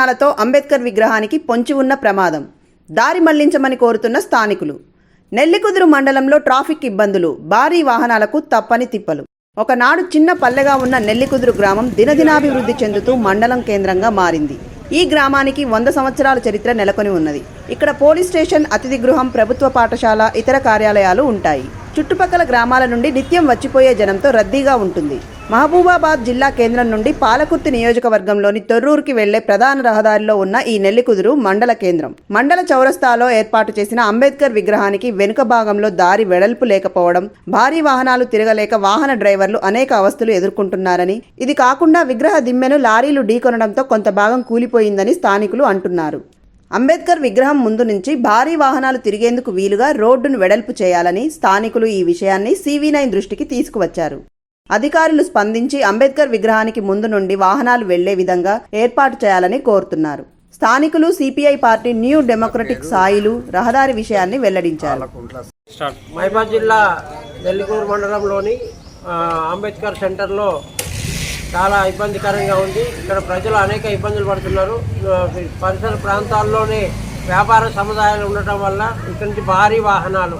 వాహనాలతో అంబేద్కర్ విగ్రహానికి పొంచి ఉన్న ప్రమాదం. దారి మళ్ళించమని కోరుతున్న స్థానికులు. నెల్లికుదురు మండలంలో ట్రాఫిక్ ఇబ్బందులు భారీ వాహనాలకు తప్పని తిప్పలు. ఒకనాడు చిన్న పల్లెగా ఉన్న నెల్లికుదురు గ్రామం దినదినాభివృద్ధి చెందుతూ మండలం కేంద్రంగా మారింది. ఈ గ్రామానికి వంద సంవత్సరాల చరిత్ర నెలకొని ఉన్నది. ఇక్కడ పోలీస్ స్టేషన్ అతిథి గృహం ప్రభుత్వ పాఠశాల ఇతర కార్యాలయాలు ఉంటాయి. చుట్టుపక్కల గ్రామాల నుండి నిత్యం వచ్చిపోయే జనంతో రద్దీగా ఉంటుంది. మహబూబాబాద్ జిల్లా కేంద్రం నుండి పాలకుర్తి నియోజకవర్గంలోని తొర్రూరుకి వెళ్ళే ప్రధాన రహదారిలో ఉన్న ఈ నెల్లికుదురు మండల కేంద్రం. మండల చౌరస్తాలో ఏర్పాటు చేసిన అంబేద్కర్ విగ్రహానికి వెనుక భాగంలో దారి వెడల్పు లేకపోవడం భారీ వాహనాలు తిరగలేక వాహన డ్రైవర్లు అనేక అవస్థలు ఎదుర్కొంటున్నారని ఇది కాకుండా విగ్రహ దిమ్మెను లారీలు ఢీకొనడంతో కొంత భాగం కూలిపోయిందని స్థానికులు అంటున్నారు. అంబేద్కర్ విగ్రహం ముందు నుంచి భారీ వాహనాలు తిరిగేందుకు వీలుగా రోడ్డును వెడల్పు చేయాలని స్థానికులు ఈ విషయాన్ని సివి నైన్ దృష్టికి తీసుకువచ్చారు. అధికారులు స్పందించి అంబేద్కర్ విగ్రహానికి ముందు నుండి వాహనాలు వెళ్ళే విధంగా ఏర్పాటు చేయాలని కోరుతున్నారు. స్థానికులు CPI party new democratic Sailu రహదారి విషయాన్ని వెల్లడించారు. మహిబాద్ జిల్లా నెల్లికూరు మండలంలోని అంబేద్కర్ సెంటర్లో చాలా ఇబ్బందికరంగా ఉంది. ఇక్కడ ప్రజలు అనేక ఇబ్బందులు పడుతున్నారు. పరిసర ప్రాంతాల్లోనే వ్యాపార సముదాయాలు ఉండటం వల్ల ఇక్కడి నుంచి భారీ వాహనాలు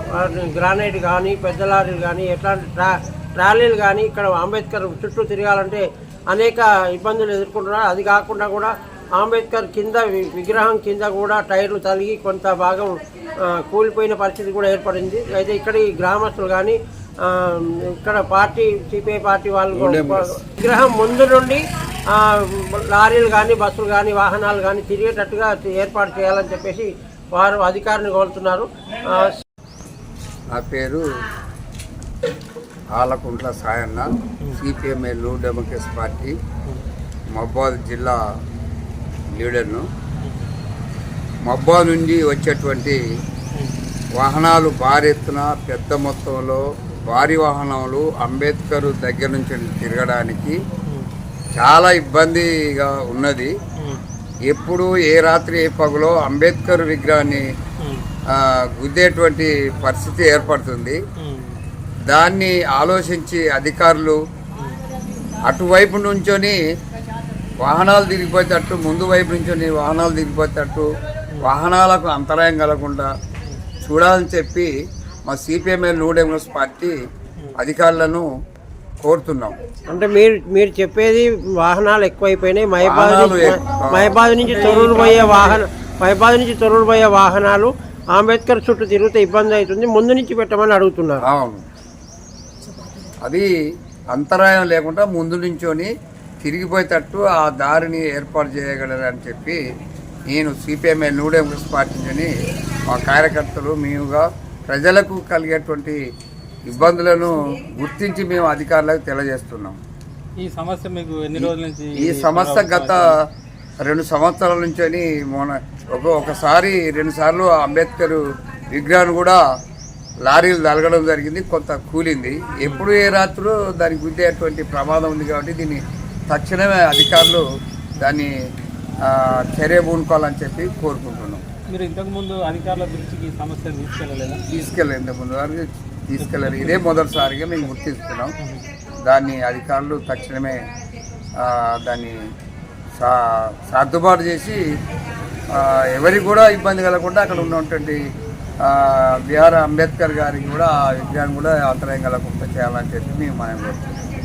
గ్రానైట్ కానీ పెద్ద లారీలు కానీ ఎట్లాంటి ట్రా ట్రాలీలు కానీ ఇక్కడ అంబేద్కర్ చుట్టూ తిరగాలంటే అనేక ఇబ్బందులు ఎదుర్కొంటున్నారు. అది కాకుండా కూడా అంబేద్కర్ కింద విగ్రహం కింద కూడా టైర్లు తలిగి కొంత భాగం కూలిపోయిన పరిస్థితి కూడా ఏర్పడింది. అయితే ఇక్కడ ఈ గ్రామస్తులు కానీ ఇక్కడ పార్టీ సిపిఐ పార్టీ వాళ్ళు కూడా విగ్రహం ముందు నుండి లారీలు కానీ బస్సులు కానీ వాహనాలు కానీ తిరిగేటట్టుగా ఏర్పాటు చేయాలని చెప్పేసి వారు అధికారిని కోరుతున్నారు. ఆ, నా పేరు ఆలకుంట్ల సాయన్న సిపిఎంఏ న్యూ పార్టీ మబ్బాద్ జిల్లా లీడర్ను. మబ్బా నుండి వచ్చేటువంటి వాహనాలు భారీ ఎత్తున పెద్ద మొత్తంలో భారీ వాహనాలు అంబేద్కర్ దగ్గర నుంచి తిరగడానికి చాలా ఇబ్బందిగా ఉన్నది. ఎప్పుడు ఏ రాత్రి ఏ పగలో అంబేద్కర్ విగ్రహాన్ని గుద్దేటువంటి పరిస్థితి ఏర్పడుతుంది. దాన్ని ఆలోచించి అధికారులు అటువైపు నుంచొని వాహనాలు తిరిగిపోయేటట్టు ముందు వైపు నుంచొని వాహనాలు తిరిగిపోయేటట్టు వాహనాలకు అంతరాయం కలగకుండా చూడాలని చెప్పి మా సిపిఎంఎల్ న్యూ డెమోక్రసీ పార్టీ అధికారులను కోరుతున్నాం. అంటే మీరు మీరు చెప్పేది వాహనాలు ఎక్కువైపోయినాయి. వాహనాలు నుంచి- తొర్రూరు పోయే వాహన మహిబాద్ నుంచి తొర్రూరు పోయే వాహనాలు అంబేద్కర్ చుట్టూ తిరిగితే ఇబ్బంది అవుతుంది. ముందు నుంచి పెట్టమని అడుగుతున్నారు. అవును. అది అంతరాయం లేకుండా ముందు నుంచొని తిరిగిపోయేటట్టు ఆ దారిని ఏర్పాటు చేయగలరని చెప్పి నేను సిపిఎంఐ న్యూ డెమోక్రసీ పార్టీ మా కార్యకర్తలు మేముగా ప్రజలకు కలిగేటువంటి ఇబ్బందులను గుర్తించి మేము అధికారులకు తెలియజేస్తున్నాం. ఈ సమస్య మీకు ఎన్ని రోజుల నుంచి ఈ సమస్య గత రెండు సంవత్సరాల నుంచి మొన్న ఒక ఒకసారి రెండు సార్లు అంబేద్కర్ విగ్రహాన్ని కూడా లారీలు తలగడం జరిగింది కొంత కూలింది. ఎప్పుడు ఏ రాత్రులు దానికి గుద్దేటువంటి ప్రమాదం ఉంది కాబట్టి దీన్ని తక్షణమే అధికారులు దాన్ని చర్య పూనుకోవాలని చెప్పి కోరుకుంటున్నాం. మీరు ఇంతకు ముందు అధికారుల దృష్టికి ఈ సమస్యను తీసుకెళ్ళలేదా తీసుకెళ్ళండి ముందు వరకు తీసుకెళ్ళాలి ఇదే మొదటిసారిగా మేము గుర్తిస్తున్నాం దాన్ని అధికారులు తక్షణమే దాన్ని సా సర్దుబాటు చేసి ఎవరికి కూడా ఇబ్బంది కలగకుండా అక్కడ ఉన్నటువంటి బిఆర్ అంబేద్కర్ గారికి కూడా ఆ విగ్రహాన్ని కూడా అంతరాయం కలగకుండా చేయాలని చెప్పి మేము మనం కోరుతున్నాం